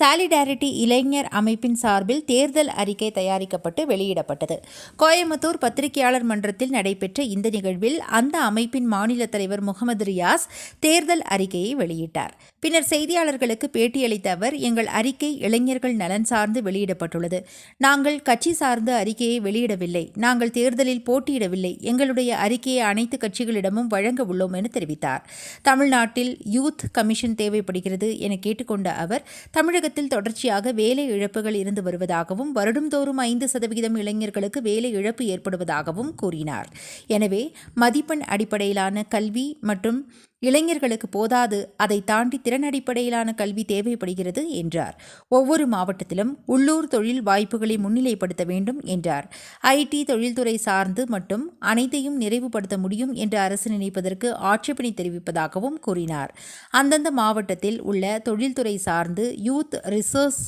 Solidarity இளைஞர் அமைப்பின் சார்பில் தேர்தல் அறிக்கை தயாரிக்கப்பட்டு வெளியிடப்பட்டது. கோயம்புத்தூர் பத்திரிகையாளர் மன்றத்தில் நடைபெற்ற இந்த நிகழ்வில் அந்த அமைப்பின் மாநில தலைவர் முகமது ரியாஸ் தேர்தல் அறிக்கையை வெளியிட்டார். பின்னர் செய்தியாளர்களுக்கு பேட்டியளித்த அவர் எங்கள் அறிக்கை இளைஞர்கள் நலன் சார்ந்து வெளியிடப்பட்டுள்ளது. நாங்கள் கட்சி சார்ந்த அறிக்கையை வெளியிடவில்லை. நாங்கள் தேர்தலில் போட்டியிடவில்லை. எங்களுடைய அறிக்கையை அனைத்து கட்சிகளிடமும் வழங்க உள்ளோம் என தெரிவித்தார். தமிழ்நாட்டில் யூத் கமிஷன் தேவைப்படுகிறது என கேட்டுக்கொண்ட அவர் தமிழக தமிழகத்தில் தொடர்ச்சியாக வேலை இழப்புகள் இருந்து வருவதாகவும் வருடம்தோறும் ஐந்து சதவிகிதம் இளைஞர்களுக்கு வேலை இழப்பு ஏற்படுவதாகவும் கூறினார். எனவே மதிப்பெண் அடிப்படையிலான கல்வி மற்றும் இளைஞர்களுக்கு போதாது அதை தாண்டி திறன் அடிப்படையிலான கல்வி தேவைப்படுகிறது என்றார். ஒவ்வொரு மாவட்டத்திலும் உள்ளூர் தொழில் வாய்ப்புகளை முன்னிலைப்படுத்த வேண்டும் என்றார். ஐடி தொழில்துறை சார்ந்து மட்டும் அனைத்தையும் நிறைவுபடுத்த முடியும் என்று அரசு நினைப்பதற்கு ஆட்சேபனை தெரிவிப்பதாகவும் கூறினார். அந்தந்த மாவட்டத்தில் உள்ள தொழில்துறை சார்ந்து யூத் ரிசோர்ஸ்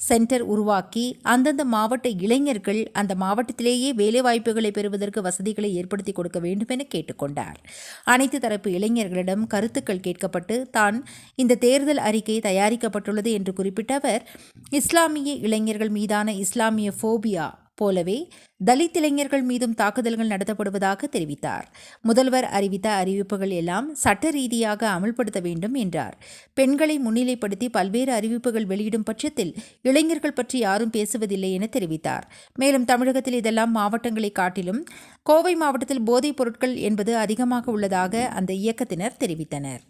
சென்டர் உருவாக்கி அந்தந்த மாவட்ட இளைஞர்கள் அந்த மாவட்டத்திலேயே வேலைவாய்ப்புகளை பெறுவதற்கு வசதிகளை ஏற்படுத்தி கொடுக்க வேண்டும் என கேட்டுக்கொண்டார். அனைத்து தரப்பு இளைஞர்களிடம் கருத்துக்கள் கேட்கப்பட்டு தான் இந்த தேர்தல் அறிக்கை தயாரிக்கப்பட்டுள்ளது என்று குறிப்பிட்ட அவர் இஸ்லாமிய இளைஞர்கள் மீதான இஸ்லாமிய ஃபோபியா போலவே தலித் இளைஞர்கள் மீதும் தாக்குதல்கள் நடத்தப்படுவதாக தெரிவித்தார். முதல்வர் அறிவித்த அறிவிப்புகள் எல்லாம் சட்ட ரீதியாக அமல்படுத்த வேண்டும் என்றார். பெண்களை முன்னிலைப்படுத்தி பல்வேறு அறிவிப்புகள் வெளியிடும் பட்சத்தில் இளைஞர்கள் பற்றி யாரும் பேசுவதில்லை என தெரிவித்தார். மேலும் தமிழகத்தில் இதெல்லாம் மாவட்டங்களை காட்டிலும் கோவை மாவட்டத்தில் போதைப் பொருட்கள் என்பது அதிகமாக உள்ளதாக அந்த இயக்கத்தினர் தெரிவித்தனர்.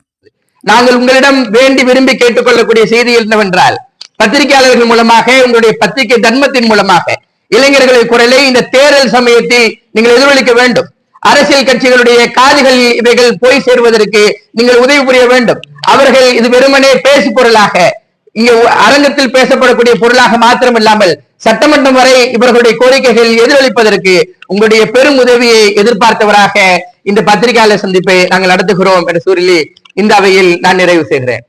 நாங்கள் உங்களிடம் வேண்டி விரும்பி கேட்டுக்கொள்ளக்கூடிய செய்தி என்னவென்றால் பத்திரிகையாளர்கள் மூலமாக உங்களுடைய பத்திரிகை தர்மத்தின் மூலமாக இளைஞர்களின் குரலை இந்த தேர்தல் சமயத்தில் நீங்கள் எதிரொலிக்க வேண்டும். அரசியல் கட்சிகளுடைய காதுகள் இவைகள் போய் சேருவதற்கு நீங்கள் உதவி புரிய வேண்டும். அவர்கள் இது வெறுமனே பேசு பொருளாக இங்க அரங்கத்தில் பேசப்படக்கூடிய பொருளாக மாத்திரம் இல்லாமல் சட்டமன்றம் வரை இவர்களுடைய கோரிக்கைகள் எதிரொலிப்பதற்கு உங்களுடைய பெரும் உதவியை எதிர்பார்த்தவராக இந்த பத்திரிகையாளர் சந்திப்பை நாங்கள் நடத்துகிறோம் என்று சொல்லி இந்த அவையில் நான் நிறைவு செய்கிறேன்.